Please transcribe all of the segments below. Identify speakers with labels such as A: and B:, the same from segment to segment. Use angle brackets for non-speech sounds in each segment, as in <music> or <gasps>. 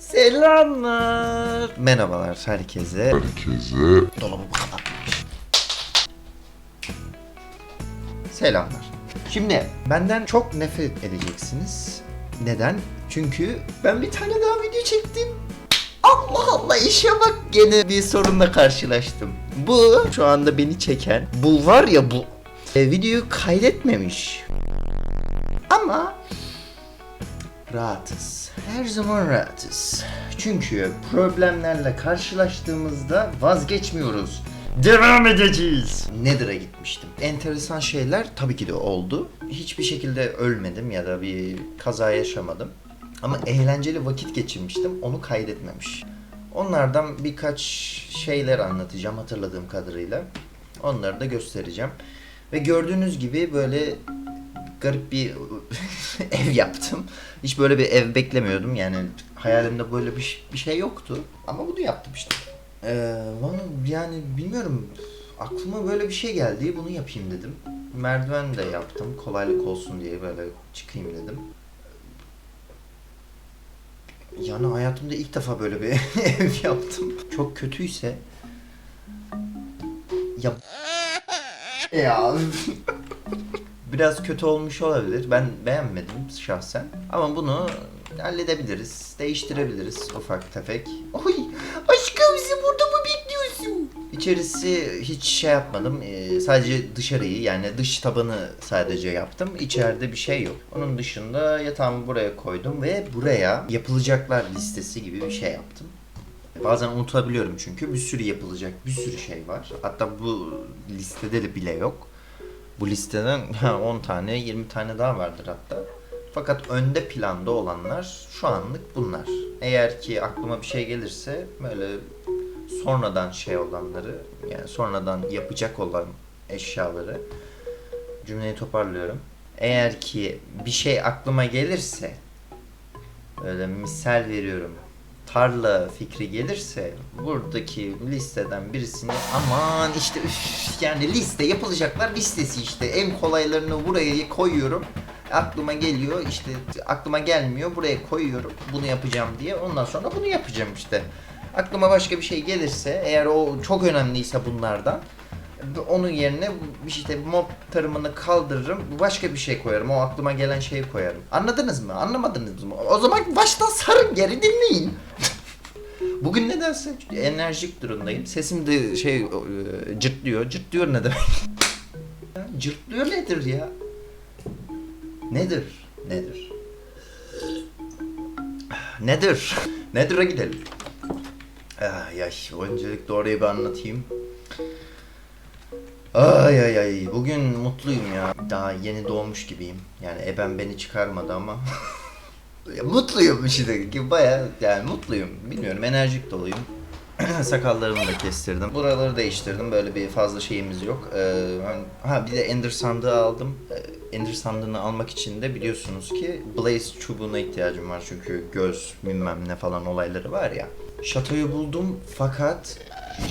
A: Selamlar. Merhabalar herkese.
B: Herkese
A: Dolabı kapatmış. Selamlar. Şimdi benden çok nefret edeceksiniz. Neden? Çünkü ben bir tane daha video çektim. Allah Allah işe bak gene bir sorunla karşılaştım. Bu şu anda beni çeken bu var ya bu e, videoyu kaydetmemiş. Ama rahatız. Her zaman rahatız. Çünkü problemlerle karşılaştığımızda vazgeçmiyoruz. Devam edeceğiz. Nether'a gitmiştim. Enteresan şeyler tabii ki de oldu. Hiçbir şekilde ölmedim ya da bir kaza yaşamadım. Ama eğlenceli vakit geçirmiştim. Onu kaydetmemiş. Onlardan birkaç şeyler anlatacağım hatırladığım kadarıyla. Onları da göstereceğim. Ve gördüğünüz gibi böyle garip bir <laughs> ev yaptım. Hiç böyle bir ev beklemiyordum. Yani hayalimde böyle bir, bir şey yoktu. Ama bunu yaptım işte. Ee, yani bilmiyorum. Aklıma böyle bir şey geldi. Bunu yapayım dedim. Merdiven de yaptım. Kolaylık olsun diye böyle çıkayım dedim. Yani hayatımda ilk defa böyle bir <laughs> ev yaptım. Çok kötüyse ya <laughs> ya biraz kötü olmuş olabilir. Ben beğenmedim şahsen. Ama bunu halledebiliriz. Değiştirebiliriz ufak tefek. Oy aşkım bizi burada mı bekliyorsun? İçerisi hiç şey yapmadım. Ee, sadece dışarıyı yani dış tabanı sadece yaptım. İçeride bir şey yok. Onun dışında yatağımı buraya koydum ve buraya yapılacaklar listesi gibi bir şey yaptım. Bazen unutabiliyorum çünkü bir sürü yapılacak bir sürü şey var. Hatta bu listede de bile yok. Bu listeden <laughs> 10 tane 20 tane daha vardır hatta. Fakat önde planda olanlar şu anlık bunlar. Eğer ki aklıma bir şey gelirse böyle sonradan şey olanları yani sonradan yapacak olan eşyaları cümleyi toparlıyorum. Eğer ki bir şey aklıma gelirse böyle misal veriyorum tarla fikri gelirse buradaki listeden birisini aman işte üf, yani liste yapılacaklar listesi işte. En kolaylarını buraya koyuyorum. Aklıma geliyor işte aklıma gelmiyor buraya koyuyorum bunu yapacağım diye. Ondan sonra bunu yapacağım işte. Aklıma başka bir şey gelirse eğer o çok önemliyse bunlardan onun yerine işte mob tarımını kaldırırım başka bir şey koyarım o aklıma gelen şeyi koyarım anladınız mı anlamadınız mı o zaman baştan sarın geri dinleyin <laughs> Bugün nedense enerjik durumdayım. Sesim de şey e, cırtlıyor. Cırtlıyor ne demek? <laughs> Cırtlıyor nedir ya? Nedir? Nedir? Nedir? Nedir'e gidelim. Ay ay, öncelikle orayı bir anlatayım. Ay ay ay, bugün mutluyum ya. Daha yeni doğmuş gibiyim. Yani ebem beni çıkarmadı ama. <laughs> Mutluyum işte ki baya yani mutluyum. Bilmiyorum enerjik doluyum. <clears throat> Sakallarımı da kestirdim. Buraları değiştirdim. Böyle bir fazla şeyimiz yok. Ee, ben- ha bir de Ender sandığı aldım. Ee, Ender sandığını almak için de biliyorsunuz ki Blaze çubuğuna ihtiyacım var. Çünkü göz bilmem ne falan olayları var ya. Şatoyu buldum fakat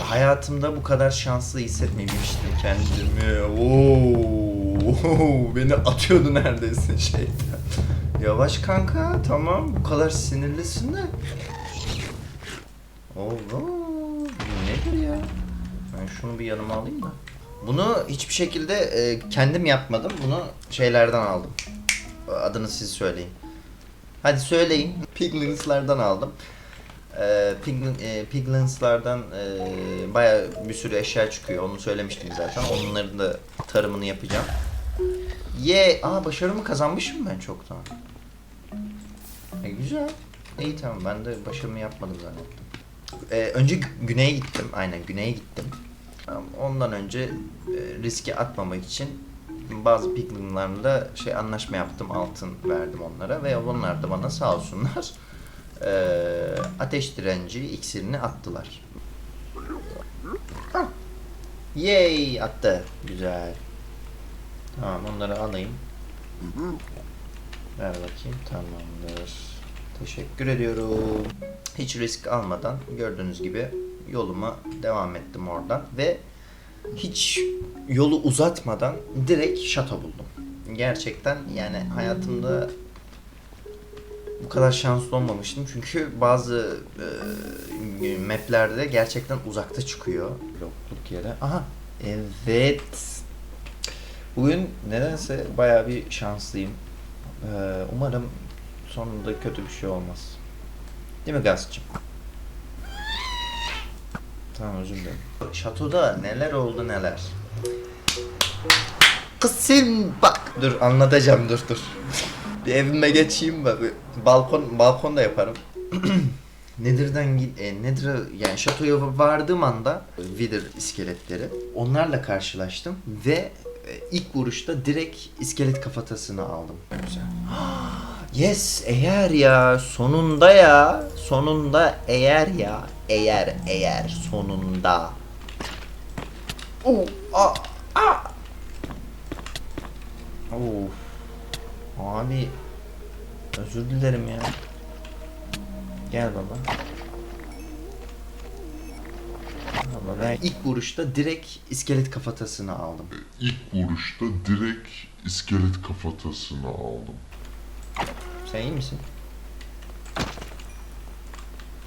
A: hayatımda bu kadar şanslı hissetmemiştim kendimi. Oo, <laughs> beni atıyordu neredeyse şeyden. Yavaş kanka tamam bu kadar sinirlisin de. Oo, bu nedir ya? Ben şunu bir yanıma alayım da. Bunu hiçbir şekilde e, kendim yapmadım. Bunu şeylerden aldım. Adını siz söyleyin. Hadi söyleyin. Piglins'lardan aldım. E, Piglin, e, Piglins'lardan e, baya bir sürü eşya çıkıyor. Onu söylemiştim zaten. Onların da tarımını yapacağım. Ye, aa başarımı kazanmışım ben çoktan. E, güzel. İyi tamam ben de başarımı yapmadım zannettim. E, önce gü- güneye gittim. Aynen güneye gittim. Ondan önce e, riske atmamak için bazı piglinlerle şey anlaşma yaptım. Altın verdim onlara ve onlar da bana sağ olsunlar e, ateş direnci iksirini attılar. Ah. Yay attı. Güzel. Tamam onları alayım. Ver bakayım. Tamamdır. Teşekkür ediyorum. Hiç risk almadan gördüğünüz gibi yoluma devam ettim oradan ve hiç yolu uzatmadan direkt şato buldum. Gerçekten yani hayatımda bu kadar şanslı olmamıştım. Çünkü bazı e, maplerde gerçekten uzakta çıkıyor. Blokluk yere. Aha. Evet. Bugün nedense bayağı bir şanslıyım. Ee, umarım sonunda kötü bir şey olmaz. Değil mi Gazcığım? Tamam özür dilerim. Şatoda neler oldu neler. Kız sen bak. Dur anlatacağım dur dur. Bir evime geçeyim Balkon balkon da yaparım. <clears throat> Nedir'den git e, Nedir'e yani şatoya vardığım anda Wither iskeletleri onlarla karşılaştım ve e, ilk vuruşta direkt iskelet kafatasını aldım. Güzel. <gasps> yes eğer ya sonunda ya sonunda eğer ya eğer eğer sonunda. Oo, a, a. Of. Abi özür dilerim ya. Gel baba. Baba ben ilk vuruşta direkt iskelet kafatasını aldım.
B: İlk vuruşta direkt iskelet kafatasını aldım.
A: Sen iyi misin?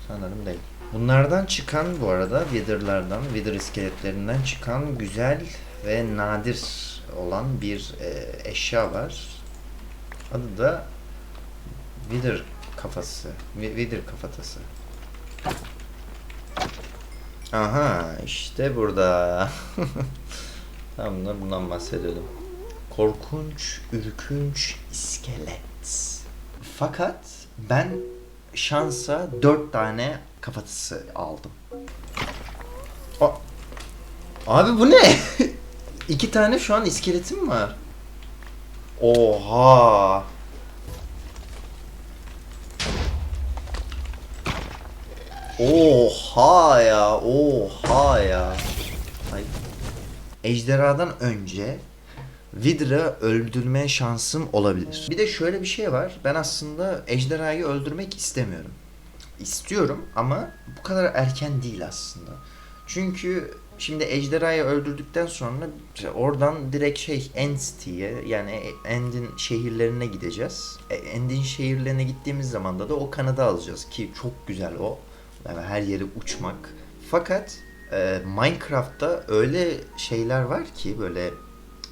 A: Sanırım değil. Bunlardan çıkan bu arada Wither'lardan, Wither iskeletlerinden çıkan güzel ve nadir olan bir e, eşya var. Adı da Wither kafası. Wi- Wither kafatası. Aha işte burada. <laughs> Tam da bundan bahsediyordum. Korkunç, ürkünç iskelet. Fakat ben şansa dört tane kafatası aldım. A- Abi bu ne? <laughs> İki tane şu an iskeletim var. Oha. Oha ya, oha ya. Ay. Ejderhadan önce Vidra öldürme şansım olabilir. Bir de şöyle bir şey var. Ben aslında ejderhayı öldürmek istemiyorum. İstiyorum ama bu kadar erken değil aslında. Çünkü şimdi ejderhayı öldürdükten sonra oradan direkt şey End City'ye yani End'in şehirlerine gideceğiz. E, End'in şehirlerine gittiğimiz zaman da o kanadı alacağız ki çok güzel o. Yani her yere uçmak. Fakat e, Minecraft'ta öyle şeyler var ki böyle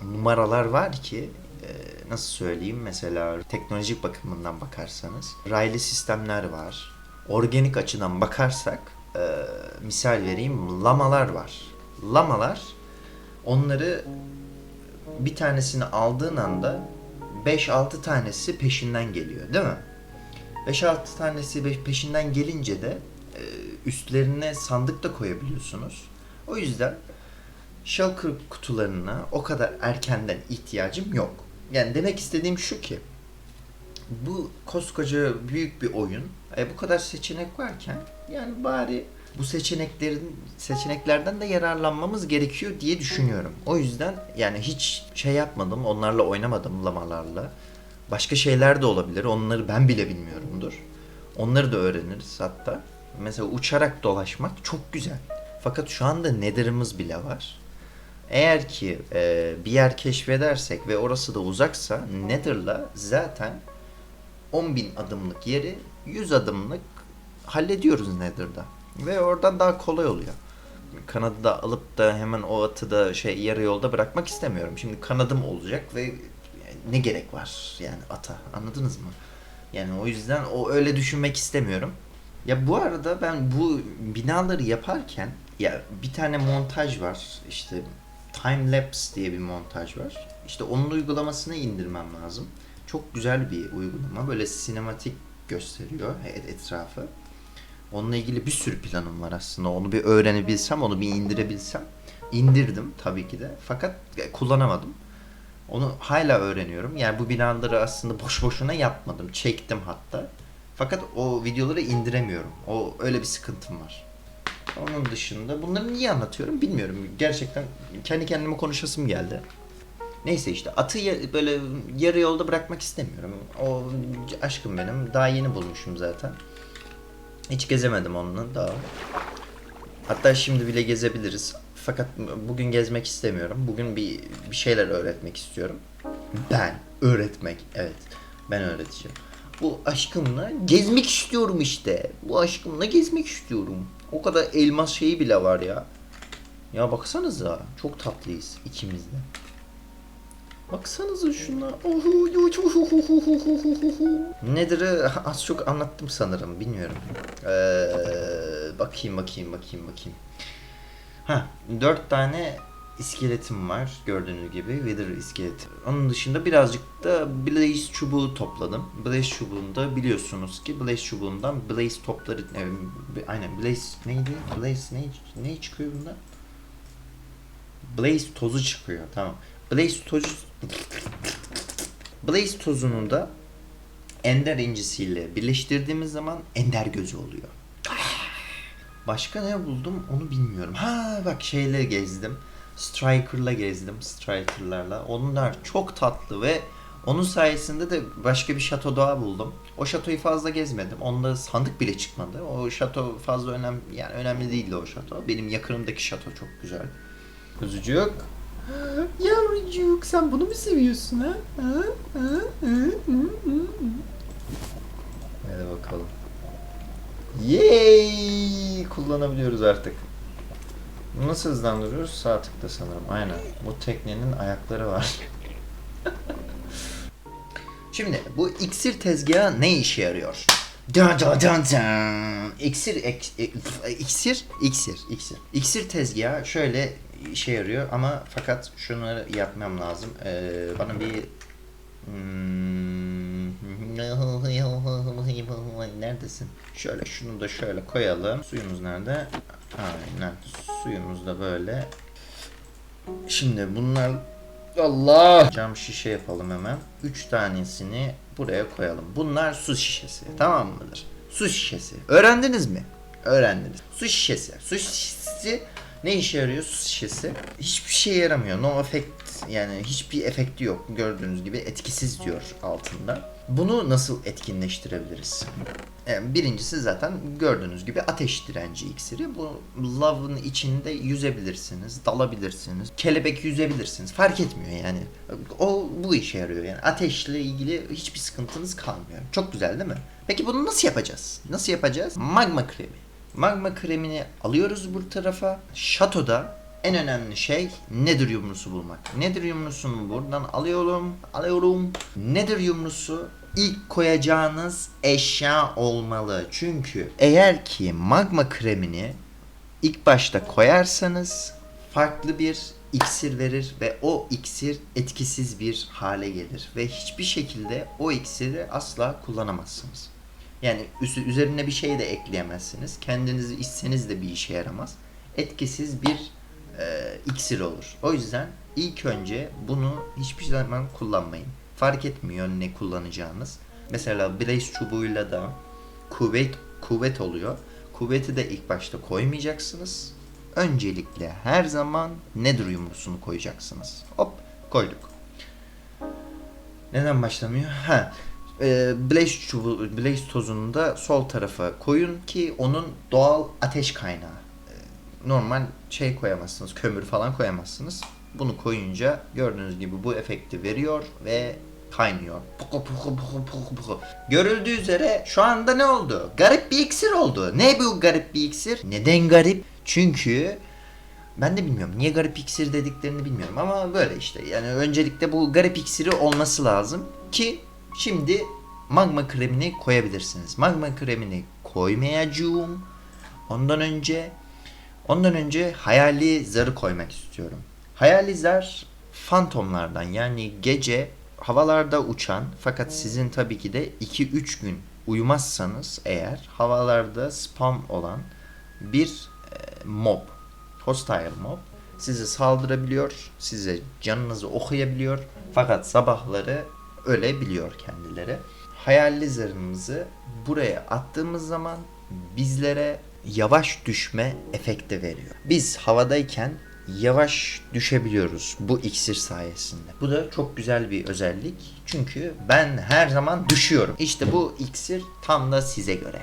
A: numaralar var ki e, nasıl söyleyeyim mesela teknolojik bakımından bakarsanız raylı sistemler var. Organik açıdan bakarsak e, misal vereyim lamalar var. Lamalar onları bir tanesini aldığın anda 5-6 tanesi peşinden geliyor değil mi? 5-6 tanesi peşinden gelince de e, üstlerine sandık da koyabiliyorsunuz. O yüzden shulker kutularına o kadar erkenden ihtiyacım yok. Yani demek istediğim şu ki bu koskoca büyük bir oyun. E, bu kadar seçenek varken yani bari bu seçeneklerin seçeneklerden de yararlanmamız gerekiyor diye düşünüyorum. O yüzden yani hiç şey yapmadım, onlarla oynamadım lamalarla. Başka şeyler de olabilir. Onları ben bile bilmiyorumdur. Onları da öğreniriz hatta. Mesela uçarak dolaşmak çok güzel. Fakat şu anda Nether'ımız bile var. Eğer ki e, bir yer keşfedersek ve orası da uzaksa Nether'la zaten 10.000 adımlık yeri 100 adımlık hallediyoruz Nether'da. Ve oradan daha kolay oluyor. Kanadı alıp da hemen o atı da şey yarı yolda bırakmak istemiyorum. Şimdi kanadım olacak ve ne gerek var yani ata anladınız mı? Yani o yüzden o öyle düşünmek istemiyorum. Ya bu arada ben bu binaları yaparken ya bir tane montaj var işte time lapse diye bir montaj var. İşte onun uygulamasını indirmem lazım. Çok güzel bir uygulama. Böyle sinematik gösteriyor et- etrafı. Onunla ilgili bir sürü planım var aslında. Onu bir öğrenebilsem, onu bir indirebilsem. İndirdim tabii ki de. Fakat kullanamadım. Onu hala öğreniyorum. Yani bu binaları aslında boş boşuna yapmadım. Çektim hatta. Fakat o videoları indiremiyorum. O öyle bir sıkıntım var. Onun dışında bunları niye anlatıyorum bilmiyorum. Gerçekten kendi kendime konuşasım geldi. Neyse işte atı böyle yarı yolda bırakmak istemiyorum. O aşkım benim. Daha yeni bulmuşum zaten. Hiç gezemedim onunla daha. Hatta şimdi bile gezebiliriz. Fakat bugün gezmek istemiyorum. Bugün bir, bir şeyler öğretmek istiyorum. Ben öğretmek. Evet. Ben öğreteceğim. Bu aşkımla gezmek istiyorum işte. Bu aşkımla gezmek istiyorum. O kadar elmas şeyi bile var ya. Ya baksanıza çok tatlıyız ikimiz de. Baksanıza şuna. Nedir'i az çok anlattım sanırım. Bilmiyorum. Ee, bakayım bakayım bakayım bakayım. Ha, dört tane iskeletim var gördüğünüz gibi Wither iskeleti. Onun dışında birazcık da Blaze çubuğu topladım. Blaze çubuğunda biliyorsunuz ki Blaze çubuğundan Blaze topları e, aynen Blaze neydi? Blaze ne ne çıkıyor bundan? Blaze tozu çıkıyor. Tamam. Blaze tozu Blaze tozunu da Ender incisiyle birleştirdiğimiz zaman Ender gözü oluyor. Başka ne buldum onu bilmiyorum. Ha bak şeyle gezdim. Striker'la gezdim. Striker'larla. Onlar çok tatlı ve onun sayesinde de başka bir şato daha buldum. O şatoyu fazla gezmedim. Onda sandık bile çıkmadı. O şato fazla önemli yani önemli değildi o şato. Benim yakınımdaki şato çok güzel. Kuzucuk. <gasps> Yavrucuk sen bunu mu seviyorsun ha? Hadi bakalım. Yay! Kullanabiliyoruz artık. Nasıl hızlandırıyoruz? Sağ tıkla sanırım. Aynen. Bu teknenin ayakları var. <laughs> Şimdi bu iksir tezgahı ne işe yarıyor? Dun dun dun dun. İksir, ek- e- iksir, iksir, iksir. İksir tezgahı şöyle işe yarıyor ama fakat şunları yapmam lazım. Ee, bana bir Hmm. <laughs> Neredesin? Şöyle şunu da şöyle koyalım. Suyumuz nerede? Aynen. Suyumuz da böyle. Şimdi bunlar Allah cam şişe yapalım hemen. 3 tanesini buraya koyalım. Bunlar su şişesi. Tamam mıdır? Su şişesi. Öğrendiniz mi? Öğrendiniz. Su şişesi. Su şişesi ne işe yarıyor su şişesi? Hiçbir şeye yaramıyor. No effect yani hiçbir efekti yok. Gördüğünüz gibi etkisiz diyor altında. Bunu nasıl etkinleştirebiliriz? Yani birincisi zaten gördüğünüz gibi ateş direnci iksiri. Bu lavın içinde yüzebilirsiniz, dalabilirsiniz, kelebek yüzebilirsiniz. Fark etmiyor yani. O bu işe yarıyor yani. Ateşle ilgili hiçbir sıkıntınız kalmıyor. Çok güzel değil mi? Peki bunu nasıl yapacağız? Nasıl yapacağız? Magma kremi. Magma kremini alıyoruz bu tarafa. Şatoda en önemli şey nedir yumrusu bulmak. Nedir yumrusunu buradan alıyorum. Alıyorum. Nedir yumrusu ilk koyacağınız eşya olmalı. Çünkü eğer ki magma kremini ilk başta koyarsanız farklı bir iksir verir ve o iksir etkisiz bir hale gelir ve hiçbir şekilde o iksiri asla kullanamazsınız. Yani üzerine bir şey de ekleyemezsiniz. Kendinizi içseniz de bir işe yaramaz. Etkisiz bir e, iksir olur. O yüzden ilk önce bunu hiçbir zaman kullanmayın. Fark etmiyor ne kullanacağınız. Mesela Blaze çubuğuyla da kuvvet kuvvet oluyor. Kuvveti de ilk başta koymayacaksınız. Öncelikle her zaman nedir yumrusunu koyacaksınız. Hop koyduk. Neden başlamıyor? Ha. E, Blaze çubuğu, Blaze tozunu da sol tarafa koyun ki onun doğal ateş kaynağı. E, normal şey koyamazsınız, kömür falan koyamazsınız. Bunu koyunca gördüğünüz gibi bu efekti veriyor ve kaynıyor. Puku puku puku puku puku. Görüldüğü üzere şu anda ne oldu? Garip bir iksir oldu. Ne bu garip bir iksir? Neden garip? Çünkü ben de bilmiyorum. Niye garip iksir dediklerini bilmiyorum ama böyle işte. Yani öncelikle bu garip iksiri olması lazım ki şimdi magma kremini koyabilirsiniz. Magma kremini koymayacağım. Ondan önce ondan önce hayali zarı koymak istiyorum. Hayali zar fantomlardan yani gece havalarda uçan fakat sizin tabii ki de 2-3 gün uyumazsanız eğer havalarda spam olan bir e, mob, hostile mob sizi saldırabiliyor, size canınızı okuyabiliyor fakat sabahları ölebiliyor kendileri. Hayalli zarımızı buraya attığımız zaman bizlere yavaş düşme efekti veriyor. Biz havadayken yavaş düşebiliyoruz bu iksir sayesinde. Bu da çok güzel bir özellik. Çünkü ben her zaman düşüyorum. İşte bu iksir tam da size göre.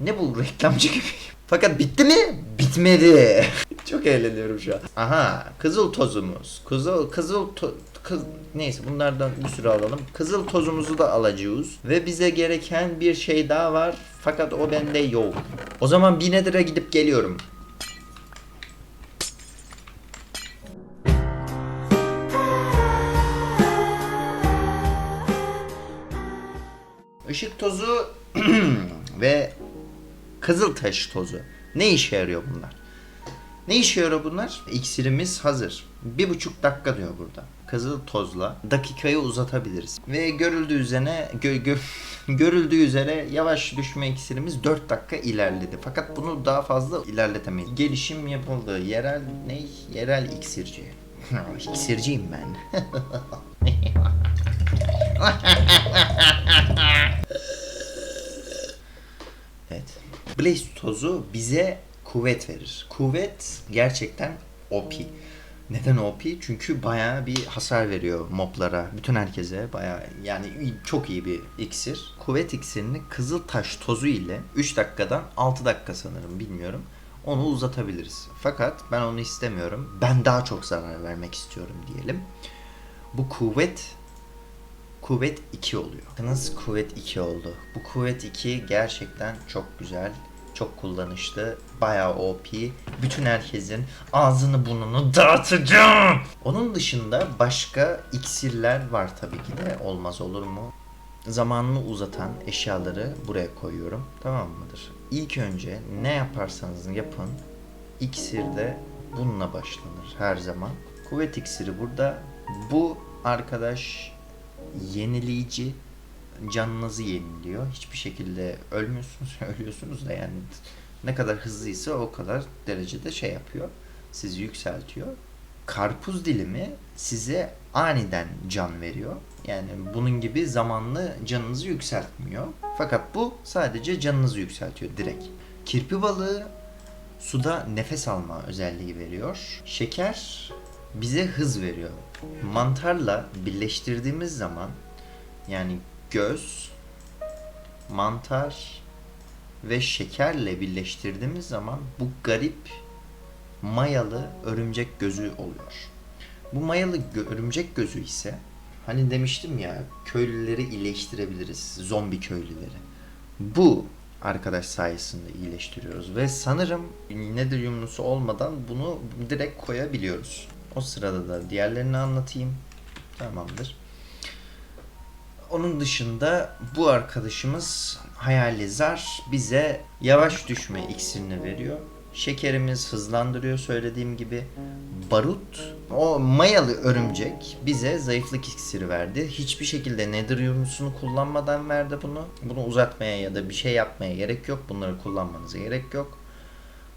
A: Ne bu reklamcı gibi. <laughs> Fakat bitti mi? Bitmedi. <laughs> Çok eğleniyorum şu an. Aha, kızıl tozumuz. Kızıl kızıl to- Kız, neyse bunlardan bir sürü alalım. Kızıl tozumuzu da alacağız. Ve bize gereken bir şey daha var. Fakat o bende yok. O zaman Binedir'e gidip geliyorum. Işık tozu <clears throat> ve kızıltaş tozu. Ne işe yarıyor bunlar? Ne işe yarıyor bunlar? İksirimiz hazır. Bir buçuk dakika diyor burada. Kızıl tozla dakikayı uzatabiliriz. Ve görüldüğü üzere gö- gö- <laughs> görüldüğü üzere yavaş düşme iksirimiz 4 dakika ilerledi. Fakat bunu daha fazla ilerletemeyiz. Gelişim yapıldı. Yerel ne? Yerel iksirci. <laughs> İksirciyim ben. <laughs> Evet. Blaze tozu bize kuvvet verir. Kuvvet gerçekten OP. Neden OP? Çünkü bayağı bir hasar veriyor moblara. Bütün herkese bayağı yani çok iyi bir iksir. Kuvvet iksirini kızıl taş tozu ile 3 dakikadan 6 dakika sanırım bilmiyorum. Onu uzatabiliriz. Fakat ben onu istemiyorum. Ben daha çok zarar vermek istiyorum diyelim. Bu kuvvet kuvvet 2 oluyor. Bakınız kuvvet 2 oldu. Bu kuvvet 2 gerçekten çok güzel. Çok kullanışlı. Bayağı OP. Bütün herkesin ağzını burnunu dağıtacağım. Onun dışında başka iksirler var tabii ki de. Olmaz olur mu? Zamanını uzatan eşyaları buraya koyuyorum. Tamam mıdır? İlk önce ne yaparsanız yapın. İksirde bununla başlanır her zaman. Kuvvet iksiri burada. Bu arkadaş yenileyici canınızı yeniliyor. Hiçbir şekilde ölmüyorsunuz, <laughs> ölüyorsunuz da yani ne kadar hızlıysa o kadar derecede şey yapıyor. Sizi yükseltiyor. Karpuz dilimi size aniden can veriyor. Yani bunun gibi zamanlı canınızı yükseltmiyor. Fakat bu sadece canınızı yükseltiyor direkt. Kirpi balığı suda nefes alma özelliği veriyor. Şeker bize hız veriyor. Mantarla birleştirdiğimiz zaman yani göz, mantar ve şekerle birleştirdiğimiz zaman bu garip mayalı örümcek gözü oluyor. Bu mayalı gö- örümcek gözü ise hani demiştim ya köylüleri iyileştirebiliriz. Zombi köylüleri. Bu arkadaş sayesinde iyileştiriyoruz ve sanırım nedir yumrusu olmadan bunu direkt koyabiliyoruz. O sırada da diğerlerini anlatayım. Tamamdır. Onun dışında bu arkadaşımız Hayali Zar bize yavaş düşme iksirini veriyor. Şekerimiz hızlandırıyor söylediğim gibi. Barut, o mayalı örümcek bize zayıflık iksiri verdi. Hiçbir şekilde nedir yumrusunu kullanmadan verdi bunu. Bunu uzatmaya ya da bir şey yapmaya gerek yok. Bunları kullanmanıza gerek yok.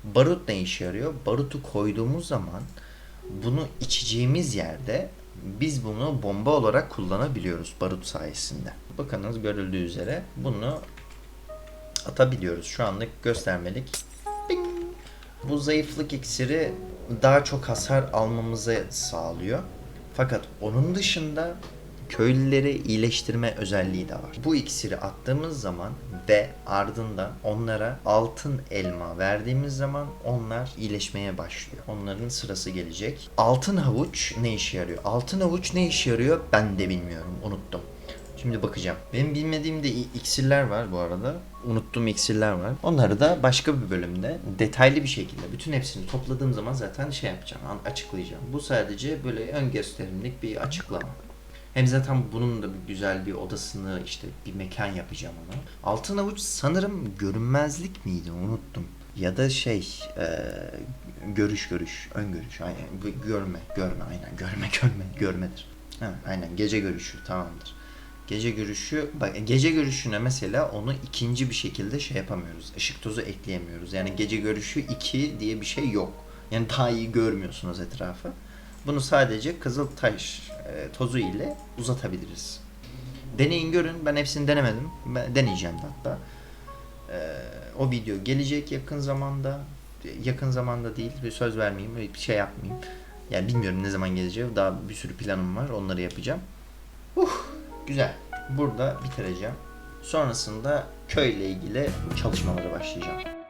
A: Barut ne işe yarıyor? Barutu koyduğumuz zaman bunu içeceğimiz yerde biz bunu bomba olarak kullanabiliyoruz barut sayesinde. Bakınız görüldüğü üzere bunu atabiliyoruz. Şu anlık göstermelik. Bing! Bu zayıflık iksiri daha çok hasar almamızı sağlıyor. Fakat onun dışında köylüleri iyileştirme özelliği de var. Bu iksiri attığımız zaman ve ardından onlara altın elma verdiğimiz zaman onlar iyileşmeye başlıyor. Onların sırası gelecek. Altın havuç ne işe yarıyor? Altın havuç ne işe yarıyor? Ben de bilmiyorum. Unuttum. Şimdi bakacağım. Benim bilmediğim de iksirler var bu arada. Unuttuğum iksirler var. Onları da başka bir bölümde detaylı bir şekilde bütün hepsini topladığım zaman zaten şey yapacağım, açıklayacağım. Bu sadece böyle ön gösterimlik bir açıklama. Hem zaten bunun da bir güzel bir odasını işte bir mekan yapacağım ona. Altın avuç sanırım görünmezlik miydi unuttum. Ya da şey e, görüş görüş ön görüş aynen görme görme aynen görme görme görmedir. Ha, aynen gece görüşü tamamdır. Gece görüşü bak gece görüşüne mesela onu ikinci bir şekilde şey yapamıyoruz. Işık tozu ekleyemiyoruz. Yani gece görüşü 2 diye bir şey yok. Yani daha iyi görmüyorsunuz etrafı. Bunu sadece kızıl tozu ile uzatabiliriz. Deneyin görün. Ben hepsini denemedim. Ben deneyeceğim de hatta. E, o video gelecek yakın zamanda. Yakın zamanda değil. Bir söz vermeyeyim. Bir şey yapmayayım. Yani bilmiyorum ne zaman geleceği. Daha bir sürü planım var. Onları yapacağım. Uh, güzel. Burada bitireceğim. Sonrasında köyle ilgili çalışmalara başlayacağım.